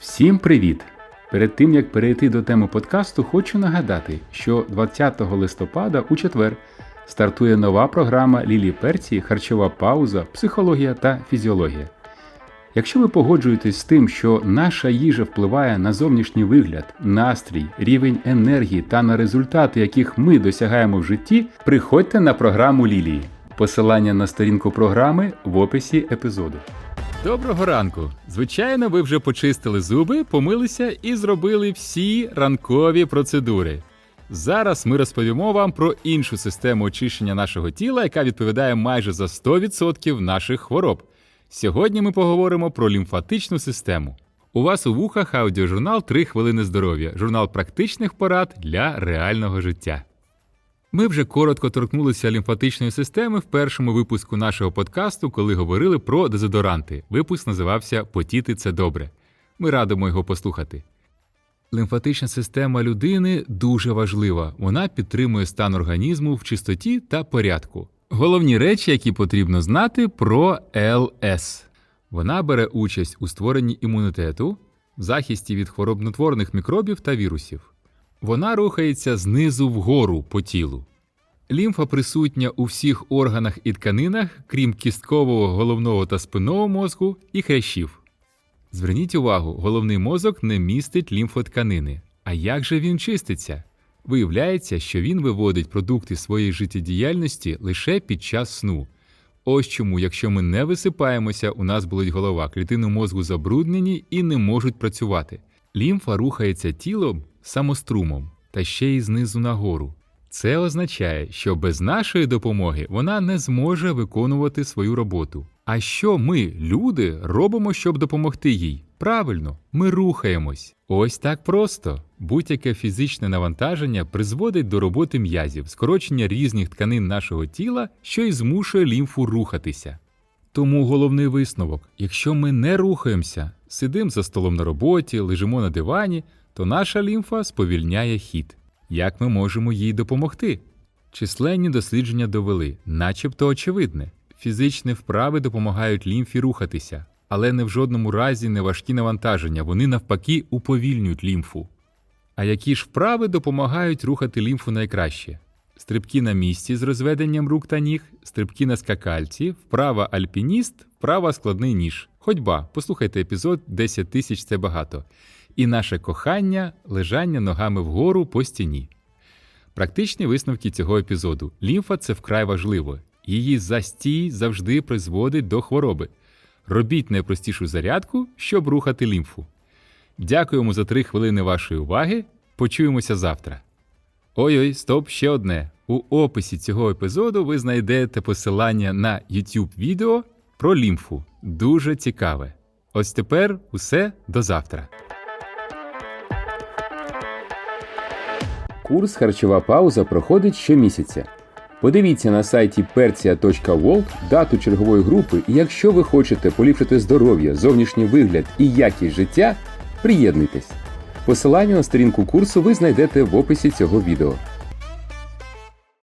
Всім привіт! Перед тим як перейти до теми подкасту, хочу нагадати, що 20 листопада у четвер стартує нова програма Лілі Перці Харчова пауза, психологія та фізіологія. Якщо ви погоджуєтесь з тим, що наша їжа впливає на зовнішній вигляд, настрій, рівень енергії та на результати, яких ми досягаємо в житті, приходьте на програму Лілії. Посилання на сторінку програми в описі епізоду. Доброго ранку! Звичайно, ви вже почистили зуби, помилися і зробили всі ранкові процедури. Зараз ми розповімо вам про іншу систему очищення нашого тіла, яка відповідає майже за 100% наших хвороб. Сьогодні ми поговоримо про лімфатичну систему. У вас у вухах аудіожурнал «3 хвилини здоров'я, журнал практичних порад для реального життя. Ми вже коротко торкнулися лімфатичної системи в першому випуску нашого подкасту, коли говорили про дезодоранти. Випуск називався Потіти це добре. Ми радимо його послухати. Лімфатична система людини дуже важлива. Вона підтримує стан організму в чистоті та порядку. Головні речі, які потрібно знати про ЛС. Вона бере участь у створенні імунітету, в захисті від хворобнотворних мікробів та вірусів. Вона рухається знизу вгору по тілу. Лімфа присутня у всіх органах і тканинах, крім кісткового, головного та спинного мозку і хрящів. Зверніть увагу, головний мозок не містить лімфотканини. А як же він чиститься? Виявляється, що він виводить продукти своєї життєдіяльності лише під час сну. Ось чому, якщо ми не висипаємося, у нас болить голова, клітини мозку забруднені і не можуть працювати. Лімфа рухається тілом самострумом та ще й знизу нагору. Це означає, що без нашої допомоги вона не зможе виконувати свою роботу. А що ми, люди, робимо, щоб допомогти їй? Правильно, ми рухаємось. Ось так просто. Будь-яке фізичне навантаження призводить до роботи м'язів, скорочення різних тканин нашого тіла, що й змушує лімфу рухатися. Тому головний висновок: якщо ми не рухаємося, сидимо за столом на роботі, лежимо на дивані, то наша лімфа сповільняє хід. Як ми можемо їй допомогти? Численні дослідження довели, начебто очевидне, фізичні вправи допомагають лімфі рухатися, але не в жодному разі не важкі навантаження, вони навпаки уповільнюють лімфу. А які ж вправи допомагають рухати лімфу найкраще? Стрибки на місці з розведенням рук та ніг, стрибки на скакальці, вправа альпініст, вправа складний ніж. Ходьба, послухайте епізод 10 тисяч це багато. І наше кохання лежання ногами вгору по стіні. Практичні висновки цього епізоду. Лімфа це вкрай важливо. Її застій завжди призводить до хвороби. Робіть найпростішу зарядку, щоб рухати лімфу. Дякуємо за 3 хвилини вашої уваги. Почуємося завтра. Ой-ой, стоп, ще одне. У описі цього епізоду ви знайдете посилання на YouTube відео про лімфу. Дуже цікаве. Ось тепер усе до завтра. Курс Харчова пауза проходить щомісяця. Подивіться на сайті percia.world дату чергової групи, і якщо ви хочете поліпшити здоров'я, зовнішній вигляд і якість життя, приєднуйтесь. Посилання на сторінку курсу ви знайдете в описі цього відео.